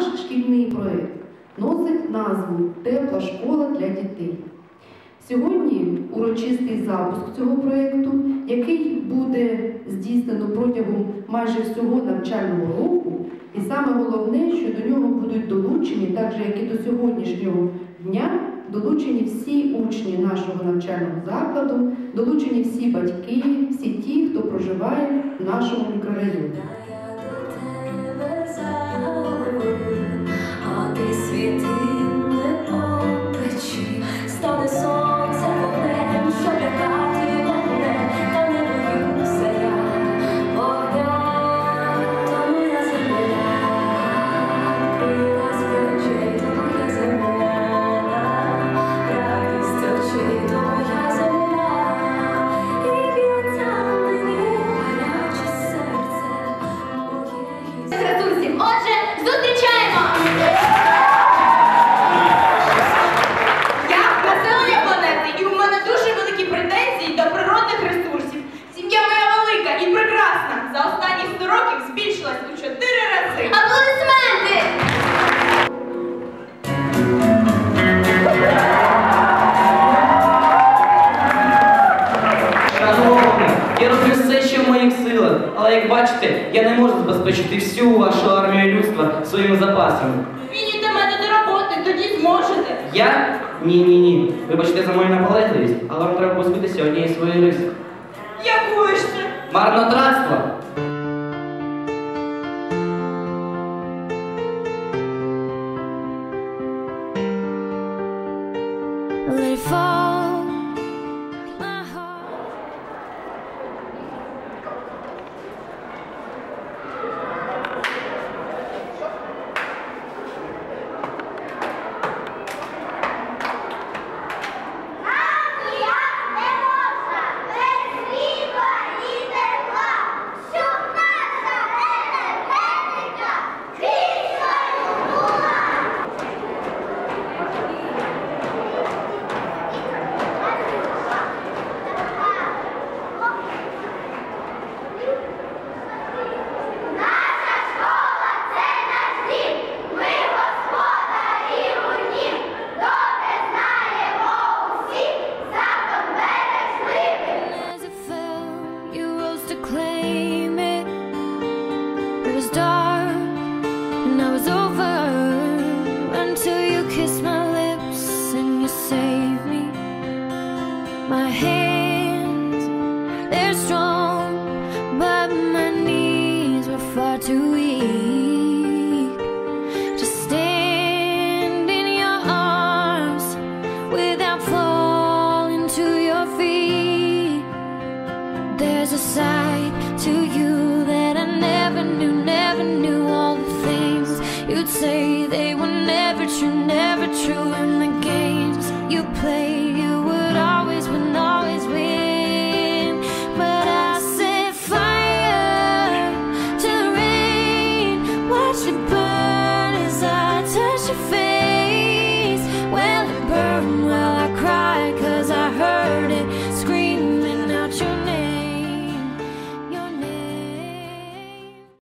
наш шкільний проєкт носить назву Тепла школа для дітей. Сьогодні урочистий запуск цього проєкту, який буде здійснено протягом майже всього навчального року. І саме головне, що до нього будуть долучені, так же як і до сьогоднішнього дня, долучені всі учні нашого навчального закладу, долучені всі батьки, всі ті, хто проживає в нашому мікрорайоні. Аплодисменти! Шановні, я роблю все, що в моїх силах, але як бачите, я не можу забезпечити всю вашу армію людства своїми запасами. До мене до роботи, тоді зможете. Я? Ні, ні, ні. Вибачте за мою наполегливість, але вам треба позбутися однієї своєї риси. Якою ж це? Марнотратство! Let it fall. There's a side to you that I never knew, never knew all the things you'd say they were never true, never true. In the games you played, you would always win, always win. But I set fire to rain, watch it burn